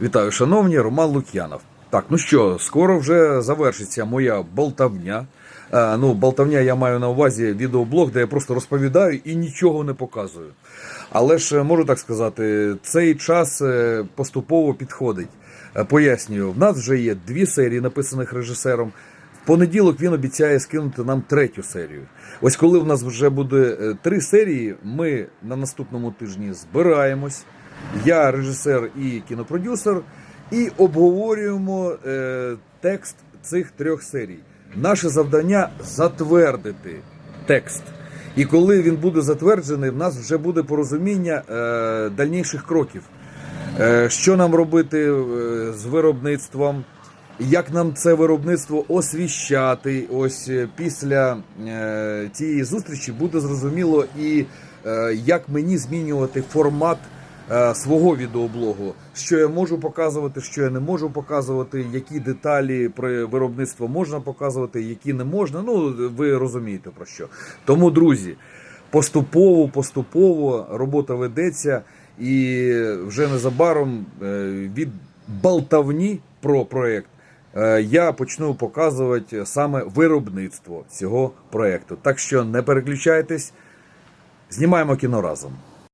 Вітаю, шановні, Роман Лук'янов. Так, ну що, скоро вже завершиться моя болтавня. Е, ну, болтавня я маю на увазі відеоблог, де я просто розповідаю і нічого не показую. Але ж е, можу так сказати, цей час е, поступово підходить. Е, Пояснюю, в нас вже є дві серії, написаних режисером. В понеділок він обіцяє скинути нам третю серію. Ось коли в нас вже буде три серії, ми на наступному тижні збираємось. Я режисер і кінопродюсер, і обговорюємо е, текст цих трьох серій. Наше завдання затвердити текст. І коли він буде затверджений, в нас вже буде порозуміння е, дальніших кроків. Е, що нам робити е, з виробництвом, як нам це виробництво освіщати. Ось е, після е, цієї зустрічі буде зрозуміло і е, як мені змінювати формат свого відеоблогу, що я можу показувати, що я не можу показувати, які деталі про виробництво можна показувати, які не можна. Ну ви розумієте про що. Тому, друзі, поступово, поступово робота ведеться, і вже незабаром е, від болтавні про проект. е, Я почну показувати саме виробництво цього проекту. Так що не переключайтесь, знімаємо кіно разом.